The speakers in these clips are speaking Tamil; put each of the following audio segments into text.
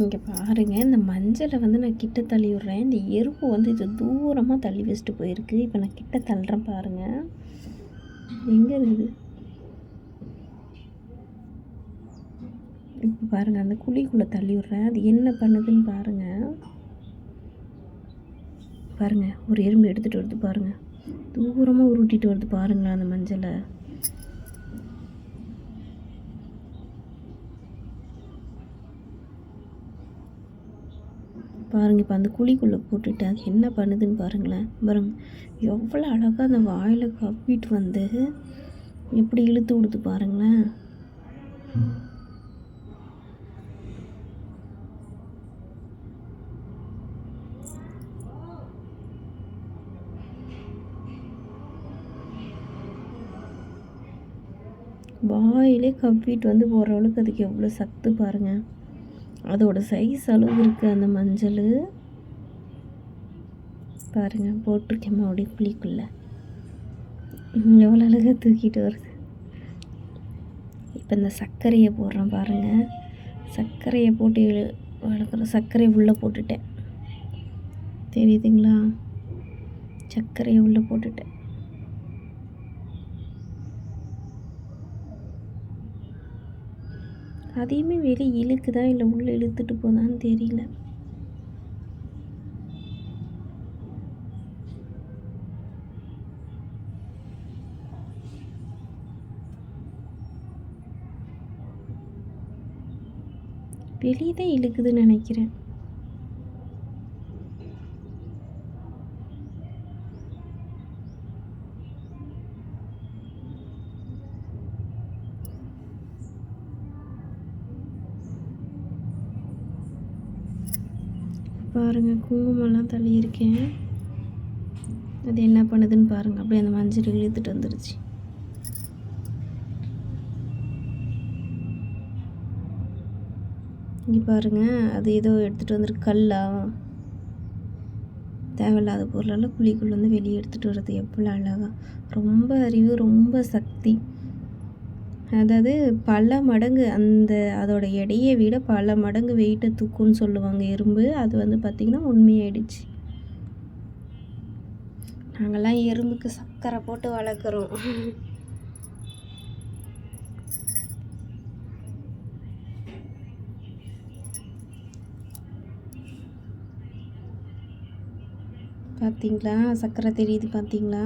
இங்கே பாருங்க இந்த மஞ்சளை வந்து நான் கிட்ட தள்ளி விட்றேன் இந்த எறும்பு வந்து இது தூரமாக தள்ளி வச்சுட்டு போயிருக்கு. இப்போ நான் கிட்ட தள்ளுறேன் பாருங்க. எங்கே இருக்குது? இப்போ பாருங்க அந்த குழிக்குள்ளே தள்ளி விட்றேன் அது என்ன பண்ணுதுன்னு பாருங்க. பாருங்க ஒரு எறும்பு எடுத்துகிட்டு வருது பாருங்க. தூரமாக உருட்டிட்டு வருது பாருங்களேன் அந்த மஞ்சளை. பாருங்க இப்போ அந்த குழிக்குள்ளே போட்டுட்டு அது என்ன பண்ணுதுன்னு பாருங்களேன். பாருங்க எவ்வளோ அழகாக அந்த வாயில் கப்பிட்டு வந்து எப்படி இழுத்து விடுது பாருங்களேன். வாயிலே கப்பிட்டு வந்து போகிற அளவுக்கு அதுக்கு எவ்வளோ சத்து பாருங்கள் அதோட சைஸ் அளவு இருக்குது அந்த மஞ்சள். பாருங்கள் போட்டிருக்கேன் மறுபடியும் குழிக்குள்ளே. எவ்வளோ அழகாக தூக்கிட்டு வருது. இப்போ இந்த சர்க்கரையை போடுறேன் பாருங்கள் சர்க்கரையை போட்டு வளர்க்குற சர்க்கரையை உள்ளே போட்டுட்டேன். தெரியுதுங்களா? சர்க்கரையை உள்ளே போட்டுட்டேன். அதையுமே வெளியே இழுக்குதா இல்லை உள்ளே இழுத்துட்டு போதான்னு தெரியல. வெளியே தான் இழுக்குதுன்னு நினைக்கிறேன். பாருங்கள் குங்குமம்லாம் தள்ளியிருக்கேன். அது என்ன பண்ணுதுன்னு பாருங்கள் அப்படியே அந்த மஞ்சள் இழுத்துட்டு வந்துருச்சு. இங்கே பாருங்கள் அது ஏதோ எடுத்துகிட்டு வந்துருக்கு கல்லா. தேவையில்லாத பொருளெல்லாம் குழிக்குள்ள வந்து வெளியே எடுத்துகிட்டு வர்றது எவ்வளோ அழகா. ரொம்ப அறிவு ரொம்ப சக்தி. அதாவது பல மடங்கு அந்த அதோட எடையை விட பல மடங்கு வெயிட்டை தூக்கும்னு சொல்லுவாங்க எறும்பு. அது வந்து பார்த்திங்கன்னா உண்மையாயிடுச்சு. நாங்கள்லாம் எறும்புக்கு சர்க்கரை போட்டு வளர்க்குறோம். பார்த்தீங்களா சர்க்கரை தெரியுது பார்த்தீங்களா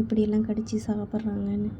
எப்படியெல்லாம் கடித்து சாப்பிட்றாங்கன்னு.